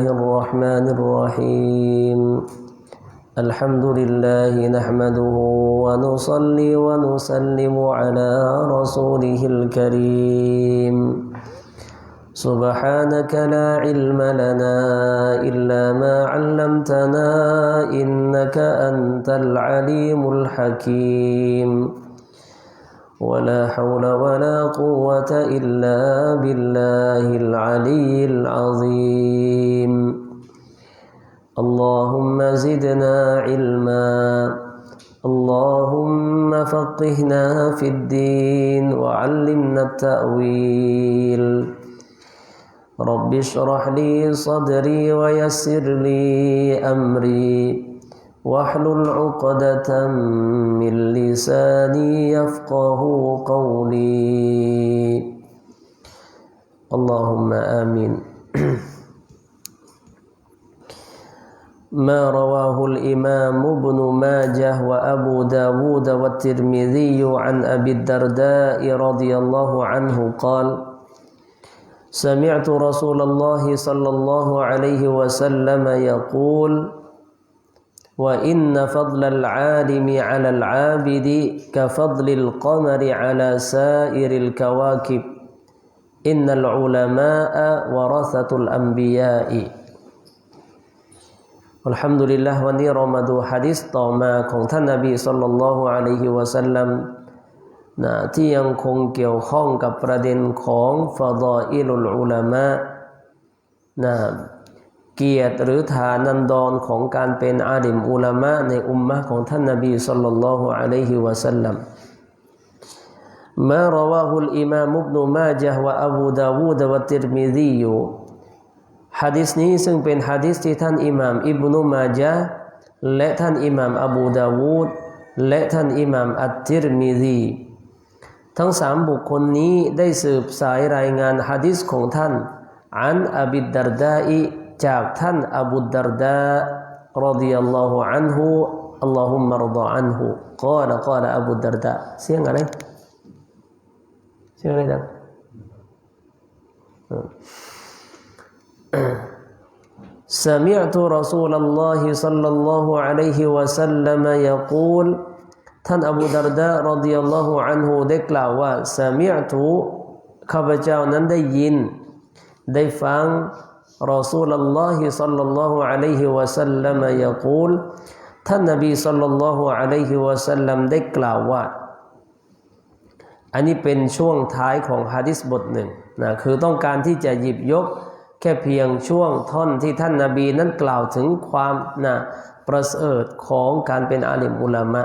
الرحمن الرحيم. الحمد لله نحمده ونصلي ونسلم على رسوله الكريم. سبحانك لا علم لنا إلا ما علمتنا إنك أنت العليم الحكيم. ولا حول ولا قوة إلا بالله العلي العظيم. اللهم زدنا علما. اللهم فقهنا في الدين وعلمنا التأويل. رب اشرح لي صدري ويسر لي أمري. واحلل عقدة من لساني يفقه قولي. اللهم آمين. ما رواه الإمام ابن ماجه وأبو داود والترمذي عن أبي الدرداء رضي الله عنه قال سمعت رسول الله صلى الله عليه وسلم يقول وإن فضل العالم على العابد كفضل القمر على سائر الكواكب إن العلماء ورثة الأنبياء อัลฮัมดุลิลละวันนี้เรามาดูฮะดิษต่อมาของท่านนาบีสุลต่านละฮ์อะลัยฮิวะสัลลัมนะที่ยังคงเกี่ยวข้องกับประเด็นของฟาดาอิลุลอุลามะนะ เกียรติหรือฐานันดรของการเป็นอาดิมอุลามะในอุมมะของท่านนบีสัลลัลลอฮุอะลัยฮิวะสัลลัมมารวาฮุลอิมามบุบนุมาจห์วะอบูดาวูดวะติรมิดียูฮะดิษนี้ซึ่งเป็นฮะดิษที่ท่านอิมามอิบนุมาจห์และท่านอิมามอบูดาวูดและท่านอิมามอัตติรมิดีทั้งสามบุคคลนี้ได้สืบสายรายงานฮะดิษของท่านอันอบิดดารดาอี จากท่านอบูดารดารดิยัลลอฮุอันฮุอัลลอฮุมมารดาอันฮุกาลกาลอบูดารดาเสียงอะไรเสียงอะไรดังสมิอัตุรอซูลลลอฮิสัลลัลลอฮุอะลัยฮิวะสัลลัมยะกูลท่านอบูดารดารดิยัลลอฮุอันฮุได้กล่าวว่าสมิอัตุข้าพเจ้านั้นได้ยินข้าพเจ้านั้นได้ยินได้ฟัง รอซูลลอฮิสัลลัลลอฮุอะลัยฮิวะสัลลัมยะกูลท่านนบีสัลลัลลอฮุอะลัยฮิวะสัลลัมได้กล่าวว่า อันนี้เป็นช่วงท้ายของฮะดิษบทหนึ่งนะคือต้องการที่จะหยิบยกแค่เพียงช่วงท่อนที่ท่านนาบีนั้นกล่าวถึงความนะประเสริฐของการเป็นอาลิมอุลามะ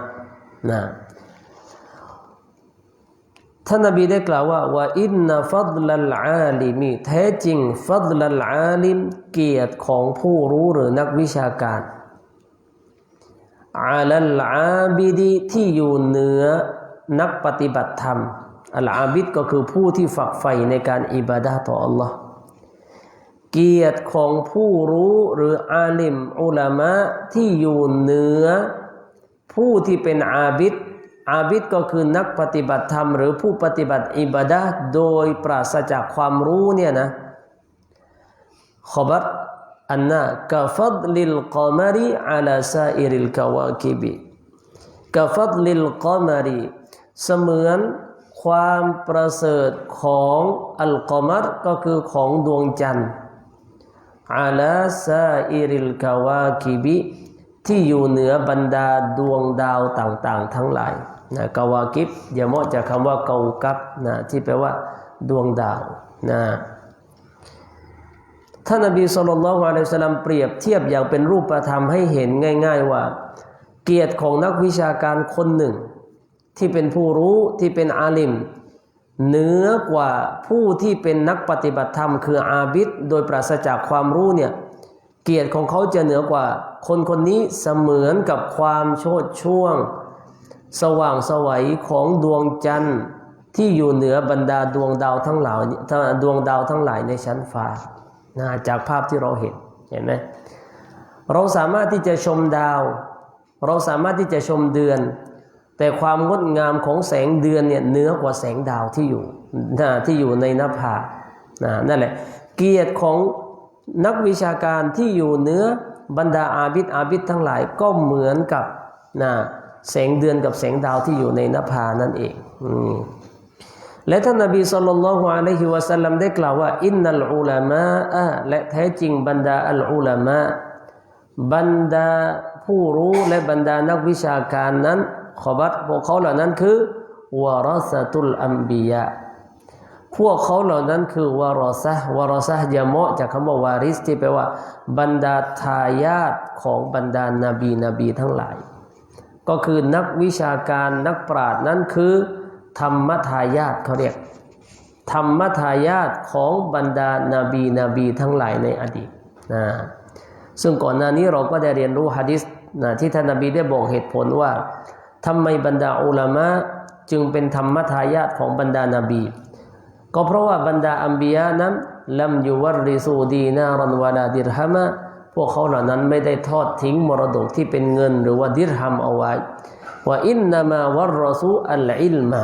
นะ ท่านนบีได้กล่าวว่าว่าอินนาฟัดลัลอาลิมีแท้จริงฟัดลัลอาลิม เกียรติของผู้รู้หรือนักวิชาการอาลัลอาบิดีที่อยู่เหนือนักปฏิบัติธรรมอัลอาบิดก็คือผู้ที่ฝักใฝ่ในการอิบาดาต่ออัลลอฮ์เกียรติของผู้รู้หรืออาลิมอุลามะที่อยู่เหนือ ผู้ที่เป็นอาบิด อาบิดก็คือนักปฏิบัติธรรม หรือผู้ปฏิบัติอิบาดะโดยปราศจากความรู้เนี่ยนะขบัตอันน่ะกาฟัดลิลกอมารีอาลาซาอิริลกาวาคิบิกาฟัดลิลกอมารีเสมือนความประเสริฐของอัลกอมัรก็คือของดวงจันทร์อาลาซาอิริลกาวาคิบิที่อยู่เหนือบรรดาดวงดาวต่างๆ ทั้งหลาย นะกาวากิบอย่ามาะจากคำว่าเกากับนะที่แปลว่าดวงดาวนะท่านนบีสุลต่านละฮ์อะลัยสลามเปรียบเทียบอย่างเป็นรูปธรรมให้เห็นง่าย ๆว่า เกียรติของนักวิชาการคนหนึ่ง ที่เป็นผู้รู้ที่เป็นอาลิมเหนือกว่าผู้ที่เป็นนักปฏิบัติธรรม คืออาบิดโดยปราศจากความรู้เนี่ยเกียรติของเขาจะเหนือกว่า คนคนนี้เสมือนกับความโชดช่วง สว่างสวัยของดวงจันทร์ที่อยู่เหนือบรรดาดวงดาวทั้งหลายดวงดาวทั้งหลายในชั้นฟ้านะจากภาพที่เราเห็นเห็นไหมเราสามารถที่จะชมดาว เราสามารถที่จะชมเดือน แต่ความงดงามของแสงเดือนเนี่ยเหนือกว่าแสงดาวที่อยู่นะที่อยู่ในหน้าผานะนั่นแหละ เกียรติของนักวิชาการที่อยู่เหนือบรรดาอาบิดอาบิดทั้งหลายก็เหมือนกับนะ แสงเดือนกับแสงดาวที่อยู่ในนภานั่นเองอืมและท่านนบีสุลต่านละฮ์อะลัยฮิวะสัลลัมได้กล่าวว่าอินนัลอุลามะและแท้จริงบรรดาอัลอุลามะบรรดาผู้รู้และบรรดานักวิชาการนั้นขอบัตพวกเขาเหล่านั้นคือวารสตุลอัมบียะพวกเขาเหล่านั้นคือวารสะวารสะยะมะจากคำว่าวาริสที่แปลว่า บรรดาทายาทของบรรดานาบีนบีทั้งหลาย ก็คือนักวิชาการนักปราชญ์นั้นคือ ธรรมทายาทเขาเรียก ธรรมทายาทของบรรดานาบีนบีทั้งหลายในอดีตนะซึ่งก่อนหน้านี้เราก็ได้เรียนรู้ฮะดิษนะที่ท่านนบีได้บอกเหตุผลว่าทำไมบรรดาอุลามะจึงเป็นธรรมทายาทของบรรดานาบี ก็เพราะว่าบรรดาอัมบียะนั้นลัมยูวรริซูดีนารันวาลาดิรฮามะ พวกเขาเหล่านั้นไม่ได้ทอดทิ้งมรดกที่เป็นเงิน หรือว่าดิรฮัมเอาไว้ว่าอินนามาวรรสูอัลอิลมา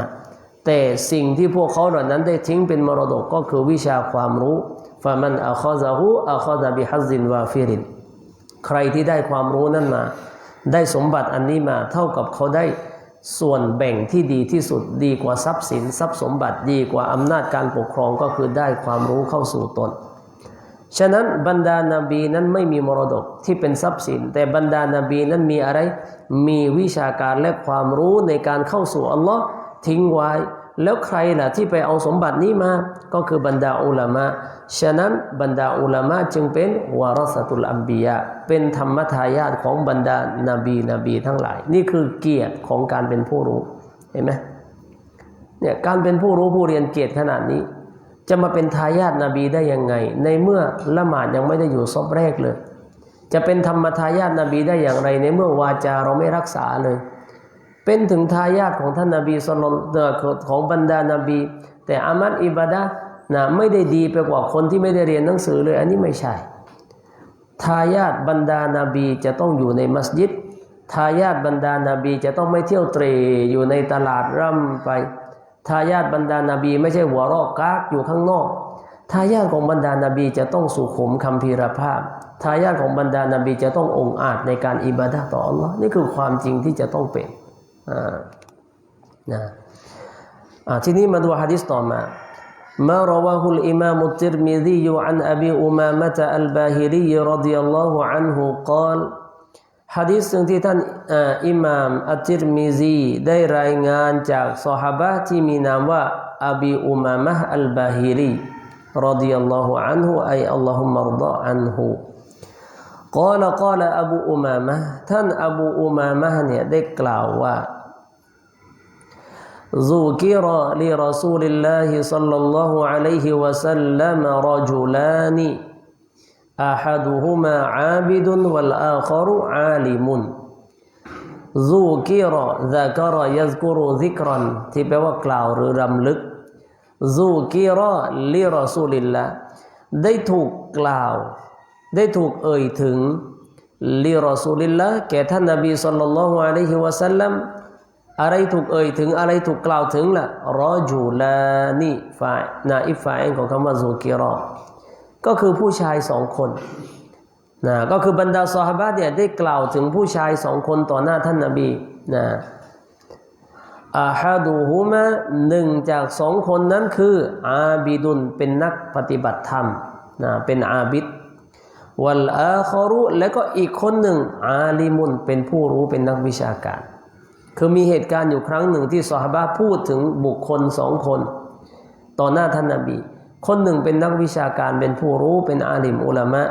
แต่สิ่งที่พวกเขาเหล่านั้นได้ทิ้งเป็นมรดกก็คือวิชาความรู้ฟามันอัคซะฮูอัคซะบิฮัซินวาฟิรินใครที่ได้ความรู้นั้นมา ได้สมบัติอันนี้มาเท่ากับเขาได้ส่วนแบ่งที่ดีที่สุดดีกว่าทรัพย์สิน ทรัพย์สมบัติดีกว่าอำนาจการปกครองก็คือได้ความรู้เข้าสู่ตน ฉะนั้นบรรดานาบีนั้นไม่มีมรดกที่เป็นทรัพย์สิน แต่บรรดานาบีนั้นมีอะไร มีวิชาการและความรู้ในการเข้าสู่อัลลอฮ์ทิ้งไว้ แล้วใครล่ะที่ไปเอาสมบัตินี้มา ก็คือบรรดาอุลามะ ฉะนั้นบรรดาอุลามะจึงเป็นวารสตุลอัมบียะ เป็นธรรมทายาทของบรรดานาบีนบีทั้งหลาย นี่คือเกียรติของการเป็นผู้รู้ เห็นไหมเนี่ยการเป็นผู้รู้ผู้เรียนเกียรติขนาดนี้ จะมาเป็นทายาทนาบีได้ยังไง ในเมื่อละหมาดยังไม่ได้อยู่ซอบแรกเลย จะเป็นธรรมทายาทนาบีได้อย่างไร ในเมื่อวาจาเราไม่รักษาเลย เป็นถึงทายาทของท่านนาบีสลของบรรดานาบี แต่อามัดอิบาดะนะไม่ได้ดีไปกว่าคนที่ไม่ได้เรียนหนังสือเลย อันนี้ไม่ใช่ ทายาทบรรดานาบีจะต้องอยู่ในมัสยิด ทายาทบรรดานาบีจะต้องไม่เที่ยวเตรอยู่ในตลาดร่ำไป ทายาทบรรดานาบี ไม่ใช่หัวรอกกากอยู่ข้างนอก ทายาทของบรรดานาบีจะต้องสุขุมคำพีรภาพ ทายาทของบรรดานาบีจะต้ององอาจในการอิบาดะต่ออัลลอฮ์นี่คือความจริงที่จะต้องเป็นอ่านะอ่าทีนี้มาดูฮะดิษต่อมา ما رواه الإمام الترمذي عن أبي أمامة الباهلي رضي الله عنه قال ฮะดิษซึ่งที่ท่านอิหม่ามอัตติรมิซีได้รายงานจากซอฮาบะที่มีนามว่าอบีอุมามะอัลบาฮิรีรดิยัลลอฮุอันฮุอัยอัลลอฮุมารฎออันฮุ قال قال อบูอุมามะท่านอบูอุมามะเนี่ยได้กล่าวว่า ذكر لرسول الله صلى الله عليه وسلم رجلان أحدهما عابد والآخر عالم ذكر ذكر يذكر ذكرا ที่แปลว่ากล่าวหรือรำลึก ذكر لرسول الله ได้ถูกกล่าว ได้ถูกเอ่ยถึงลิรอซูลิลละแก่ท่านนบีสัลลัลลอฮุอะลัยฮิวะสัลลัมอะไรถูกเอ่ยถึงอะไรถูกกล่าวถึงล่ะรอจูลานีฝ่ายนาอิฟาเองของคำว่าซูกิรอ ก็คือผู้ชายสองคนนะก็คือบรรดาซอฮาบะเนี่ยได้กล่าวถึงผู้ชายสองคนต่อหน้าท่านนบีนะอาฮาดูฮุมะหนึ่งจากสองคนนั้นคืออาบิดุนเป็นนักปฏิบัติธรรมนะเป็นอาบิดวัลอาคอรุและก็อีกคนหนึ่งอาลิมุนเป็นผู้รู้เป็นนักวิชาการ คือมีเหตุการณ์อยู่ครั้งหนึ่งที่สหบาพูดถึงบุคคลสองคน ต่อหน้าท่านนาบี คนหนึ่งเป็นนักวิชาการเป็นผู้รู้เป็นอาลิมอุลามะ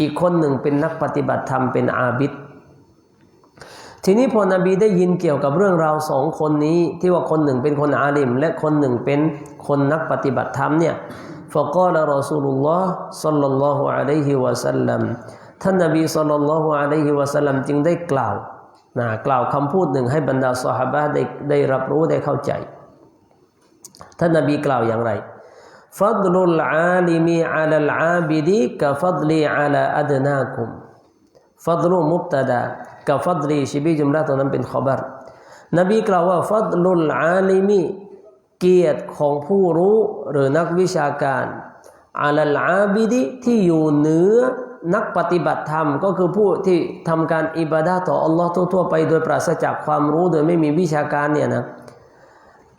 อีกคนหนึ่งเป็นนักปฏิบัติธรรมเป็นอาบิดทีนี้พอนบีได้ยินเกี่ยวกับเรื่องราวสองคนนี้ที่ว่าคนหนึ่งเป็นคนอาลิม และคนหนึ่งเป็นคนนักปฏิบัติธรรมเนี่ยฟะกอลรอซูลุลลอฮ์สัลลัลลอฮุอะลัยฮิวะสัลลัมท่านนบีสัลลัลลอฮุอะลัยฮิวะสัลลัมจึงได้กล่าวนะกล่าวคำพูดหนึ่งให้บรรดาสัฮาบะได้ได้รับรู้ได้เข้าใจ ท่านนบีกล่าวอย่างไร ฟัดลุลอาลิมีอัลลอาบิดีกะฟัดลีอัลาอัดนาคุมฟัดลุมุบตะดากะฟัดลีชิบีจุมระตัวนั้นเป็นขบัรนบีกล่าวว่าฟัดลุลอาลิมีเกียรติของผู้รู้หรือนักวิชาการอาลัลอาบิดิที่อยู่เหนือนักปฏิบัติธรรมก็คือผู้ที่ทำการอิบาดาต่ออัลลอฮ์ทั่วๆไปโดยปราศจากความรู้โดยไม่มีวิชาการเนี่ยนะ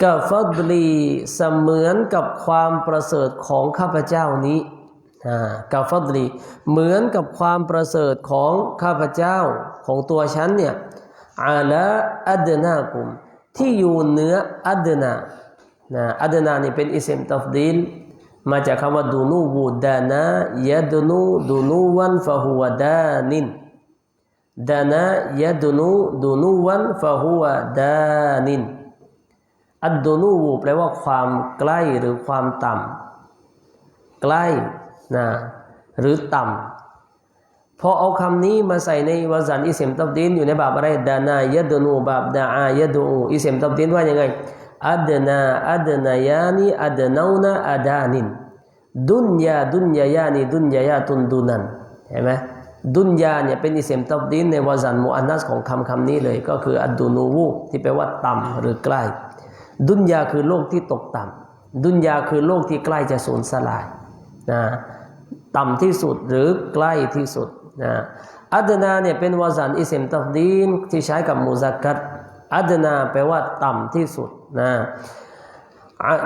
กับฟัดลีเสมือนกับความประเสริฐของข้าพเจ้านี้กับฟัดลีเหมือนกับความประเสริฐของข้าพเจ้าของตัวฉันเนี่ยอาละอัดนากุม ที่อยู่เหนืออัดนานะอัดนานี่เป็นอิสมตัฟดีลมาจากคำว่าดูนูวูดานายะดูนูดูนูวันฟะฮุวดานินดานายะดูนูดูนูวันฟะฮุวดานิน อัดดูนูวูแปลว่าความใกล้หรือความต่ำใกล้นะหรือต่ำพอเอาคำนี้มาใส่ในวาซันอิสมตับดินอยู่ในบาปอะไรดานายะดูนูบาปดาอายะดูอิสมตับดินว่ายังไงอัดนาอัดนายานีอัดนานาอัดานินดุนยาดุนยายานีดุนยายาตุนดุนันเห็นไหมดุนยาเนี่ยเป็นอิสมตับดินในวาซันมุอันนัสของคำคำนี้เลย ก็คืออัดดูนูวูที่แปลว่าต่ำหรือใกล้ ดุนยาคือโลกที่ตกต่ำดุนยาคือโลกที่ใกล้จะสูญสลายนะต่ำที่สุดหรือใกล้ที่สุดนะอัดนาเนี่ยเป็นวาซันอิสมตับดีนที่ใช้กับมุซักกัดอัดนาแปลว่าต่ำที่สุดนะ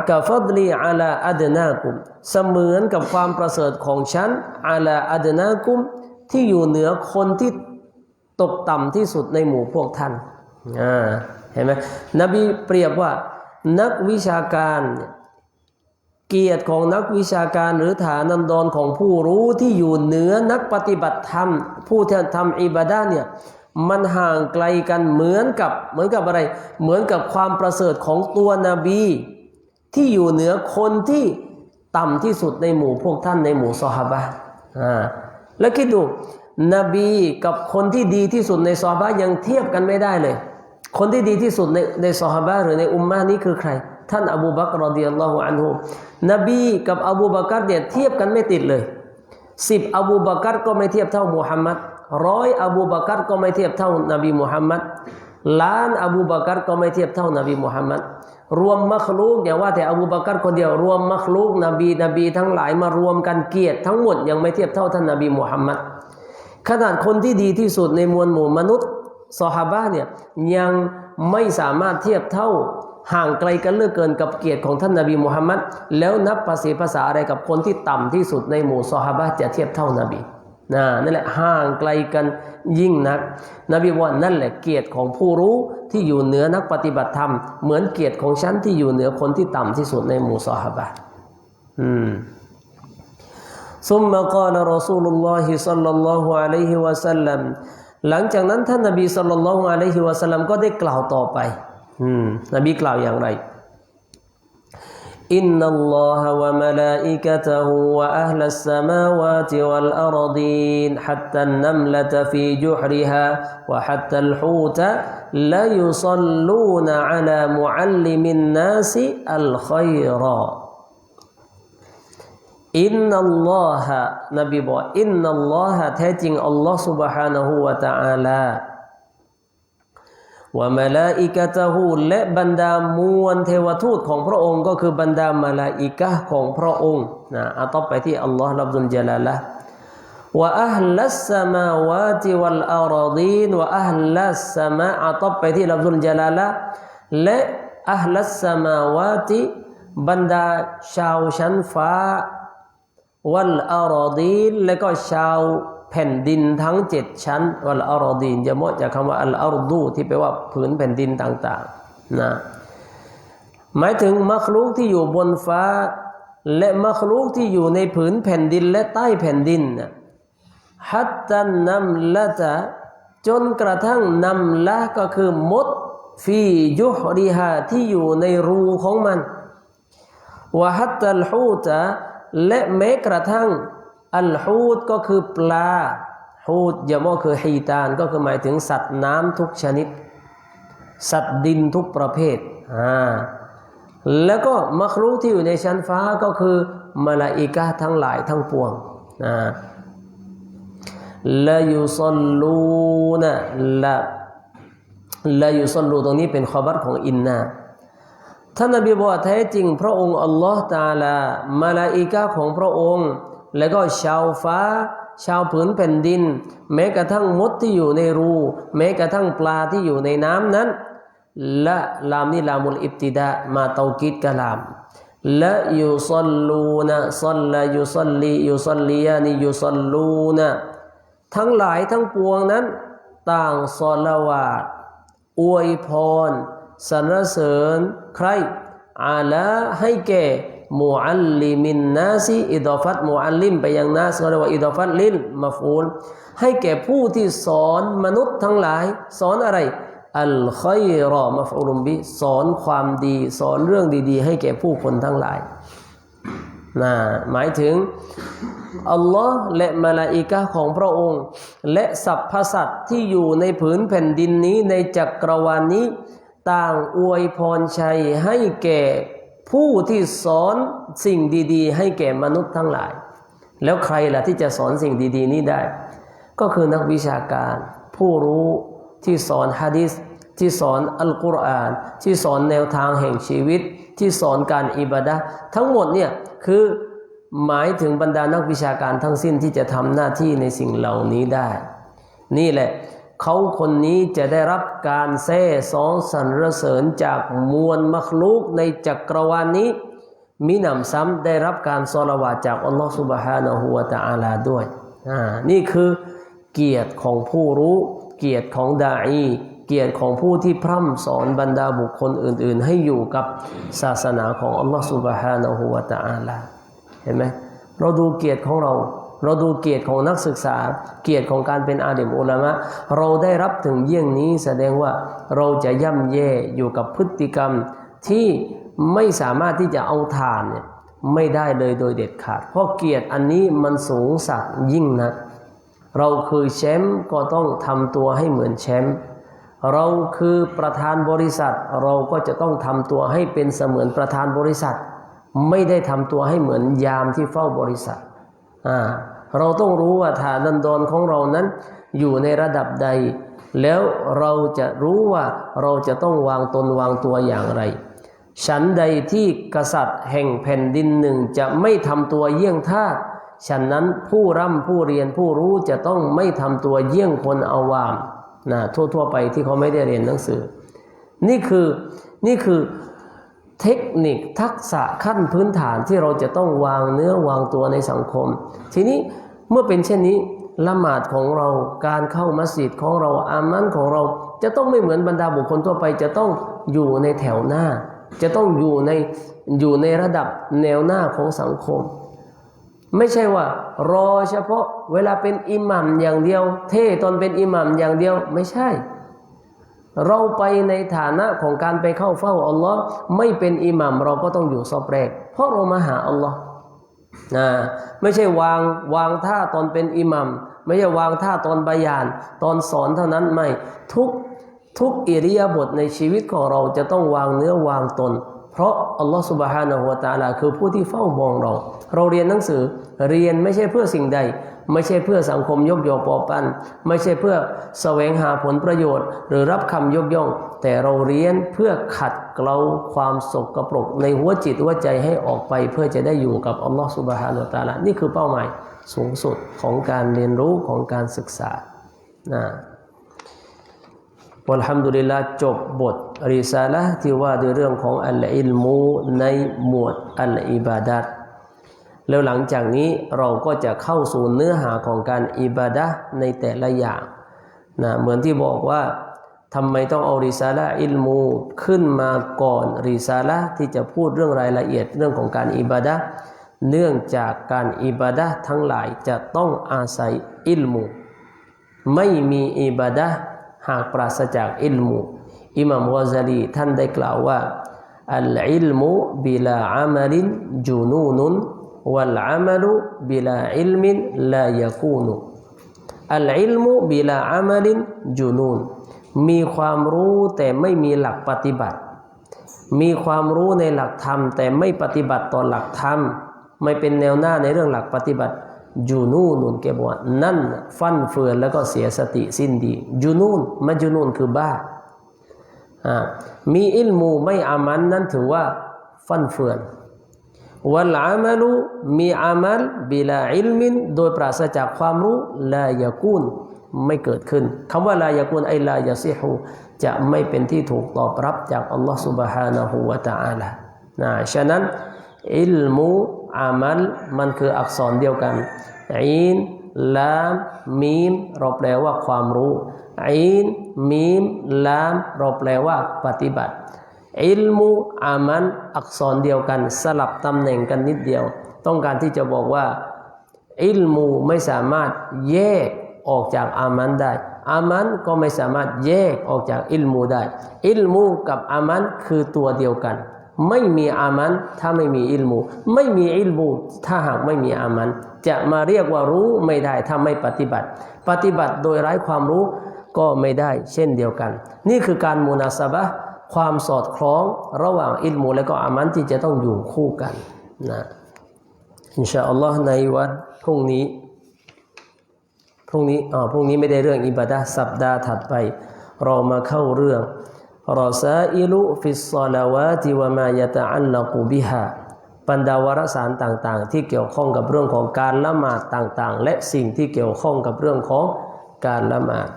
กาฟัดลีอาลาอัดนากุม เสมือนกับความประเสริฐของฉันอาลาอัดนากุม ที่อยู่เหนือคนที่ตกต่ำที่สุดในหมู่พวกท่านเห็นไหมนบีเปรียบว่า นักวิชาการ เกียรติของนักวิชาการหรือฐานันดรของผู้รู้ที่อยู่เหนือนักปฏิบัติธรรม ผู้ที่ทำอิบาดาเนี่ยมันห่างไกลกันเหมือนกับเหมือนกับอะไร เหมือนกับความประเสริฐของตัวนบี ที่อยู่เหนือคนที่ต่ำที่สุดในหมู่พวกท่านในหมู่ซอฮาบะอ่าแล้วคิดดู นบีกับคนที่ดีที่สุดในซอฮาบะยังเทียบกันไม่ได้เลย คนที่ดีที่สุดในในซอฮาบะหรือในอุมมานี้คือใคร ท่านอบูบักรรดิยัลลอฮุอันฮุนบีกับอบูบักรเนี่ยเทียบกันไม่ติดเลยสิบอบูบักรก็ไม่เทียบเท่ามุฮัมมัดร้อยอบูบากัรก็ไม่เทียบเท่านบีมุฮัมมัดล้านอบูบากัรก็ไม่เทียบเท่านบีมุฮัมมัดรวมมัคลูกอย่าว่าแต่อบูบากัรคนเดียวรวมมัคลูกนบีนบีทั้งหลายมารวมกันเกียรติทั้งหมดยังไม่เทียบเท่าท่านนบีมุฮัมมัดขนาดคนที่ดีที่สุดในมวลหมู่มนุษย์ ซอฮาบะเนี่ยยังไม่สามารถเทียบเท่าห่างไกลกันเลือกเกินกับเกียรติของท่านนาบีมุฮัมมัดแล้วนับภาษีภาษาอะไรกับคนที่ต่ำที่สุดในหมู่ซอฮาบะจะเทียบเท่านาบีนะนั่นแหละห่างไกลกันยิ่งนัก นบีว่านั่นแหละเกียรติของผู้รู้ที่อยู่เหนือนักปฏิบัติธรรม เหมือนเกียรติของฉันที่อยู่เหนือคนที่ต่ำที่สุดในหมู่ซอฮาบะอืมซุมมากาลรอซูลุลลอฮิสัลลัลลอฮุอะลัยฮิวะสัลลัมหลังจากนั้นท่านนบีสัลลัลลอฮุอะลัยฮิวะสัลลัมก็ได้กล่าวต่อไปอืมนบีกล่าวอ ย่างไร إن الله وملائكته وأهل السماوات والأرضين حتى النملة في جحرها وحتى الحوت لا يصلون على معلم الناس الخير إن الله نبي إن الله تاتين الله سبحانه وتعالى ว่ามาลาอิกะตะฮูและบรรดามวลเทวทูตของพระองค์ ก็คือบรรดามาลาอิกะของพระองค์นะอาตบไปที่อัลลอฮ์รับดุลจลาละว่าอัลลัสสมาวาติวัลอารดีนว่าอัลลัสสมาอาตบไปที่รับดุลจลาละและอัลลัสสมาวาติบรรดาชาวชั้นฟ้า วัลอารดีนและก็ชาวแผ่นดินทั้งเจ็ดชั้น วัลอารดีนจะมอจากคำว่าอัลอารดูที่แปลว่าผืนแผ่นดินต่างๆนะหมายถึงมัคลูกที่อยู่บนฟ้า และมัคลูกที่อยู่ในผืนแผ่นดินและใต้แผ่นดินนะฮัตตันนัมละจะจนกระทั่งนำละก็คือมดฟียุฮริฮาที่อยู่ในรูของมันวะฮัตตัลฮูตะ และแม้กระทั่งอัลฮูดก็คือปลาฮูดยามอคือฮีตานก็คือหมายถึงสัตว์น้ำทุกชนิด สัตว์ดินทุกประเภทอ่าแล้วก็มัครูที่อยู่ในชั้นฟ้าก็คือมาลาอิกาทั้งหลายทั้งปวงอ่าละยุซลลูนะละละยุซลลูตรงนี้เป็นขบัตของอินนา ท่านนบีบอกว่าแท้จริง พระองค์อัลลอฮ์ตาลามาลาอิกาของพระองค์ และก็ชาวฟ้า ชาวผืนแผ่นดิน แม้กระทั่งมดที่อยู่ในรู แม้กระทั่งปลาที่อยู่ในน้ำนั้น และลามนี่ลามุลอิบติดามาเตากิดกะลามและยุซัลลูนะซัลลายุซัลลียุซัลลียานิยุซัลลูนะทั้งหลายทั้งปวงนั้น ต่างซอลาวาดอวยพร สรรเสริญใครอาลาให้แก่มูอัลลิมินนาซีอิดอฟัตมูอัลลิมไปยังนาสก็เรียกว่าอิดอฟัตลินมาฟูลให้แก่ผู้ที่สอนมนุษย์ทั้งหลาย สอนอะไรอัลคอยรอมาฟูลุมบิสอนความดี สอนเรื่องดีๆ ให้แก่ผู้คนทั้งหลายนะหมายถึงอัลลอฮ์และมาลาอิกะของพระองค์ และสรรพสัตว์ที่อยู่ในผืนแผ่นดินนี้ในจักรวาลนี้ ต่างอวยพรชัยให้แก่ผู้ที่สอนสิ่งดี ๆ ให้แก่มนุษย์ทั้งหลาย แล้วใครล่ะที่จะสอนสิ่งดี ๆ นี้ได้ ก็คือนักวิชาการ ผู้รู้ที่สอนฮะดิษที่สอนอัลกุรอาน ที่สอนแนวทางแห่งชีวิต ที่สอนการอิบาดะทั้งหมดเนี่ยคือหมายถึงบรรดานักวิชาการทั้งสิ้นที่จะทำหน้าที่ในสิ่งเหล่านี้ได้ นี่แหละ เขาคนนี้จะได้รับการแซ่สองสรรเสริญจากมวลมัคลูกในจักรวาลนี้ มีหนำซ้ำได้รับการสละวาจากอัลลอฮฺสุบฮานะฮูวะตะอาลาด้วยอ่านี่คือเกียรติของผู้รู้ เกียรติของดาอีเกียรติของผู้ที่พร่ำสอนบรรดาบุคคลอื่น ๆ ให้อยู่กับศาสนาของอัลลอฮฺสุบฮานะฮูวะตะอาลาเห็นไหมเราดูเกียรติของเรา เราดูเกียรติของนักศึกษา เกียรติของการเป็นอาเดมอุลามะ เราได้รับถึงเยี่ยงนี้แสดงว่าเราจะย่ำแย่อยู่กับพฤติกรรมที่ไม่สามารถที่จะเอาทานเนี่ยไม่ได้เลยโดยเด็ดขาด เพราะเกียรติอันนี้มันสูงสักยิ่งนะเราคือแชมป์ก็ต้องทำตัวให้เหมือนแชมป์เราคือประธานบริษัท เราก็จะต้องทำตัวให้เป็นเสมือนประธานบริษัท ไม่ได้ทำตัวให้เหมือนยามที่เฝ้าบริษัทอ่า เราต้องรู้ว่าฐานันดรของเรานั้นอยู่ในระดับใด แล้วเราจะรู้ว่าเราจะต้องวางตนวางตัวอย่างไร ฉันใดที่กษัตริย์แห่งแผ่นดินหนึ่งจะไม่ทำตัวเยี่ยงทาสฉันนั้นผู้ร่ำผู้เรียนผู้รู้จะต้องไม่ทำตัวเยี่ยงคนอาวามนะทั่วๆไปที่เขาไม่ได้เรียนหนังสือ นี่คือนี่คือเทคนิคทักษะขั้นพื้นฐานที่เราจะต้องวางเนื้อวางตัวในสังคม ทีนี้ เมื่อเป็นเช่นนี้ละหมาดของเราการเข้ามัสยิดของเราอามันของเรา จะต้องไม่เหมือนบรรดาบุคคลทั่วไป จะต้องอยู่ในแถวหน้า จะต้องอยู่ในอยู่ในระดับแนวหน้าของสังคม ไม่ใช่ว่ารอเฉพาะเวลาเป็นอิหมัมอย่างเดียว เท่ตอนเป็นอิหมัมอย่างเดียวไม่ใช่ เราไปในฐานะของการไปเข้าเฝ้าอัลลอฮ์ไม่เป็นอิหมัมเราก็ต้องอยู่ซอบแรก เพราะเรามาหาอัลลอฮ์ นะไม่ใช่วางวางท่าตอนเป็นอิหมัมไม่ใช่วางท่าตอนบายาน ตอนสอนเท่านั้นไม่ ทุกทุกอิริยาบถในชีวิตของเราจะต้องวางเนื้อวางตน เพราะอัลลอฮ์สุบฮานะฮูวะตาลาคือผู้ที่เฝ้ามองเรา เราเรียนหนังสือเรียนไม่ใช่เพื่อสิ่งใด ไม่ใช่เพื่อสังคมยกย่องปอปันไม่ใช่เพื่อแสวงหาผลประโยชน์ หรือรับคำยกย่อง แต่เราเรียนเพื่อขัด เกลาความสกปรกในหัวจิตหัวใจให้ออกไปเพื่อจะได้อยู่กับอัลลอฮ์สุบฮานะตาลานี่คือเป้าหมายสูงสุดของการเรียนรู้ของการศึกษานะอัลฮัมดุลิลละจบบทริซาละที่ว่าด้วยเรื่องของอัลอิลมูในหมวดอัลอิบาดัตแล้วหลังจากนี้เราก็จะเข้าสู่เนื้อหาของการอิบาดะในแต่ละอย่างนะเหมือนที่บอกว่า ทำไมต้องเอาริซาละอิลมูขึ้นมาก่อนริซาละที่จะพูดเรื่องรายละเอียดเรื่องของการอิบาดะเนื่องจากการอิบาดะทั้งหลายจะต้องอาศัยอิลมูไม่มีอิบาดะหากปราศจากอิลมูอิหมัมวาซาลีท่านได้กล่าวว่าอัลอิลมูบิลาอามลินจูนูนุนวัลอามัลุบิลาอิลมินลายกูนุอัลอิลมูบิลาอามลินจูนูน มีความรู้แต่ไม่มีหลักปฏิบัติ มีความรู้ในหลักธรรม แต่ไม่ปฏิบัติต่อหลักธรรม ไม่เป็นแนวหน้าในเรื่องหลักปฏิบัติจูนูนุนแกบอกว่านั่นฟั่นเฟือนแล้วก็เสียสติสิ้นดีจูนูนมาจูนูนคือบ้ามีอิลมูไม่อามันนั้นถือว่าฟั่นเฟือนวัลอามัลุมีอามัลบิลาอิลมินโดยปราศจากความรู้ลายากูน ไม่เกิดขึ้นคำว่าลายากูนไอลายาซิฮูจะไม่เป็นที่ถูกตอบรับจากอัลลอฮ์ سبحانه และ تعالى นะฉะนั้นอิลมูอามัลมันคืออักษรเดียวกันอีนลามมีมเราแปลว่าความรู้อีนมีมลามเราแปลว่าปฏิบัติ อิลมูอามันอักษรเดียวกัน สลับตำแหน่งกันนิดเดียว ต้องการที่จะบอกว่า อิลมูไม่สามารถแยก ออกจากอามันได้ อามันก็ไม่สามารถแยกออกจากอิลมูได้ อิลมูกับอามันคือตัวเดียวกัน ไม่มีอามันถ้าไม่มีอิลมู ไม่มีอิลมูถ้าหากไม่มีอามัน จะมาเรียกว่ารู้ไม่ได้ถ้าไม่ปฏิบัติ ปฏิบัติโดยไร้ความรู้ก็ไม่ได้เช่นเดียวกัน นี่คือการมูนาสบะความสอดคล้องระหว่างอิลมูและก็อามันที่จะต้องอยู่คู่กันนะอินชาอัลลอฮ์ในวันพรุ่งนี้ พรุ่งนี้อ๋อพรุ่งนี้ไม่ได้เรื่องอิบาดะห์สัปดาห์ถัดไป เรามาเข้าเรื่องรอซาอิลุฟิสซาลาวาติวะมายะตะอัลลักุบิฮาบรรดาวารสารต่างๆ ที่เกี่ยวข้องกับเรื่องของการละหมาดต่างๆ และสิ่งที่เกี่ยวข้องกับเรื่องของการละหมาด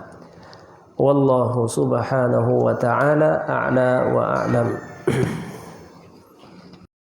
والله سبحانه وتعالى أعلى وأعلم